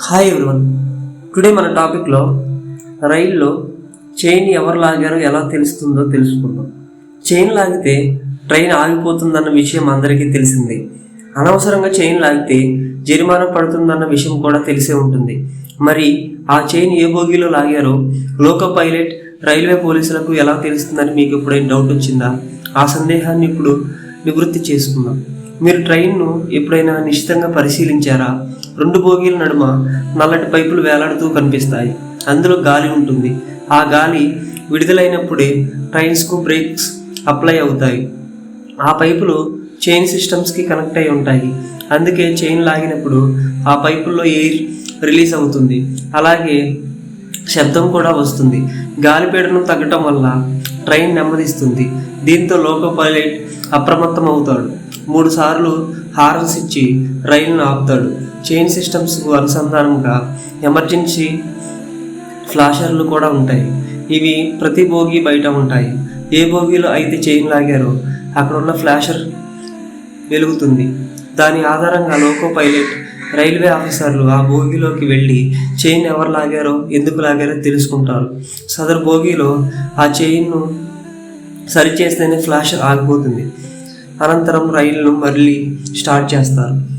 Hi everyone today మన టాపిక్లో రైల్లో చైన్ ఎవరు లాగారో ఎలా తెలుస్తుందో తెలుసుకుందాం. చైన్ లాగితే ట్రైన్ ఆగిపోతుందన్న విషయం అందరికీ తెలిసిందే. అనవసరంగా చైన్ లాగితే జరిమానా పడుతుందన్న విషయం కూడా తెలిసే ఉంటుంది. మరి ఆ చైన్ ఏ బోగిలో లాగారో లోకో పైలట్ రైల్వే పోలీసులకు ఎలా తెలుస్తుందని మీకు ఎప్పుడైనా డౌట్ వచ్చిందా? ఆ సందేహాన్ని ఇప్పుడు నివృత్తి చేసుకుందాం. మీరు ట్రైన్ను ఎప్పుడైనా నిశ్చితంగా పరిశీలించారా? రెండు బోగీల నడుమ నల్లటి పైపులు వేలాడుతూ కనిపిస్తాయి. అందులో గాలి ఉంటుంది. ఆ గాలి విడుదలైనప్పుడే ట్రైన్స్కు బ్రేక్స్ అప్లై అవుతాయి. ఆ పైపులు చైన్ సిస్టమ్స్కి కనెక్ట్ అయి ఉంటాయి. అందుకే చైన్ లాగినప్పుడు ఆ పైపుల్లో ఎయిర్ రిలీజ్ అవుతుంది. అలాగే శబ్దం కూడా వస్తుంది. గాలిపీడనం తగ్గటం వల్ల ట్రైన్ నెమ్మదిస్తుంది. దీంతో లోకో పైలట్ అప్రమత్తం అవుతాడు మూడు సార్లు హార్న్స్ ఇచ్చి రైలును ఆపుతాడు. చైన్ సిస్టమ్స్కు అనుసంధానంగా ఎమర్జెన్సీ ఫ్లాషర్లు కూడా ఉంటాయి. ఇవి ప్రతి బోగి బయట ఉంటాయి. ఏ బోగిలో అయితే చైన్ లాగారో అక్కడ ఉన్న ఫ్లాషర్ వెలుగుతుంది. దాని ఆధారంగా లోకో పైలట్ రైల్వే ఆఫీసర్లు ఆ బోగిలోకి వెళ్ళి చైన్ ఎవరు లాగారో ఎందుకు లాగారో తెలుసుకుంటారు. సదరు బోగిలో ఆ చైన్ను సరిచేస్తేనే ఫ్లాష్ ఆగిపోతుంది. అనంతరం రైలును మళ్ళీ స్టార్ట్ చేస్తారు.